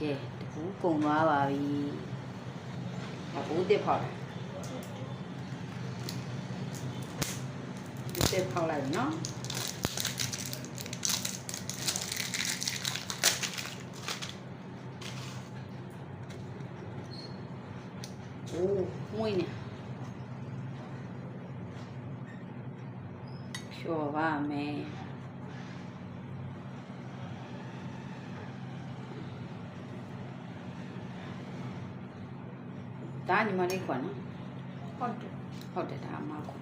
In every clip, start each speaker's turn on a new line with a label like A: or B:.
A: ကဲတကူကုံသွားပါပြီ။ဒါဘူးတစ်ဖောက်တာ။ဘူးတစ်ဖောက်လိုက်ပြီနော်။โอ้မွေးနေဖြောပါမယ် ဒါညီမလေးခွာနော်
B: ဟုတ်တယ်
A: ဟုတ်တယ်ဒါအမခွာ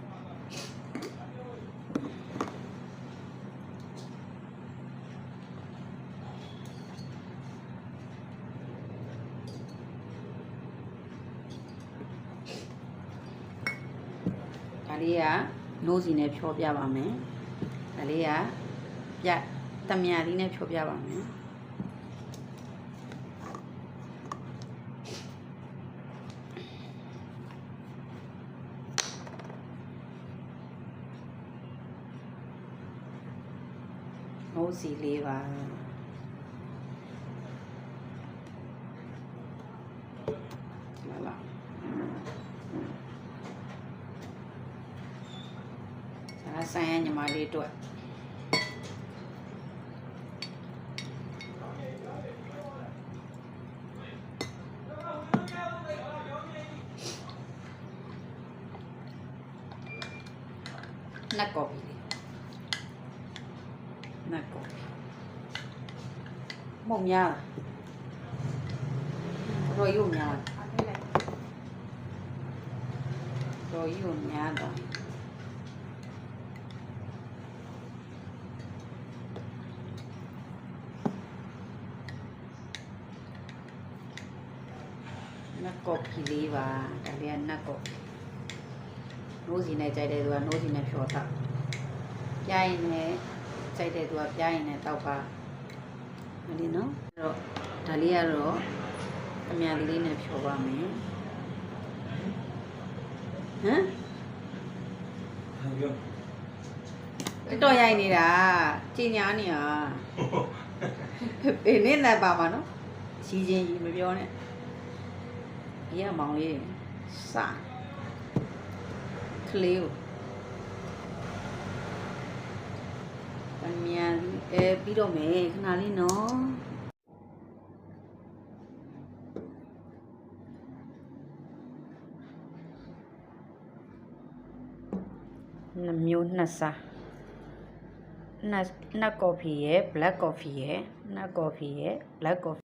A: ဒါလေးကနိုးစီနဲ့ဖြောပြပါမယ်ဒါလေးကပြတမယာလေးနဲ့ဖြောပြပါမယ် နိုးစီလေးပါလာလာဒါဆိုင်ရညီမလေးအတွက်နတ်ကော်ပီလေး နတ်ကော်ပီမုံများလားရော်ရုံများလား
B: အားပေးလိုက်
A: ရော်ရုံများတော့နတ်ကော်ပီလေးပါဒါလေးကနတ်ကော်ပီနိုးစီနဲ့ကြိုက်တဲ့သူကနိုးစီနဲ့ဖြော်ထားပြိုင်နဲ့ ကြိုက်တဲ့သူကပြိုင်နဲ့တောက်ပါမလီနော်အဲ့တော့ဒါလေးကတော့အများလေးလေးနဲ့ဖြော်ပါမယ်ဟမ်
C: ပြော
A: တော်ရိုက်နေတာကြင်ညာနေတာဘယ်နဲ့လဲပါမှာနော်ရီချင်းရီမပြောနဲ့ဒီကမောင်လေးစကလေးကို အမြန်အဲပြီးတော့မယ်ခဏလေးနော်နှမျိုးနှစ်စားနတ်နတ်ကော်ဖီရဲ့ black coffee ရဲ့နတ်ကော်ဖီရဲ့ black coffee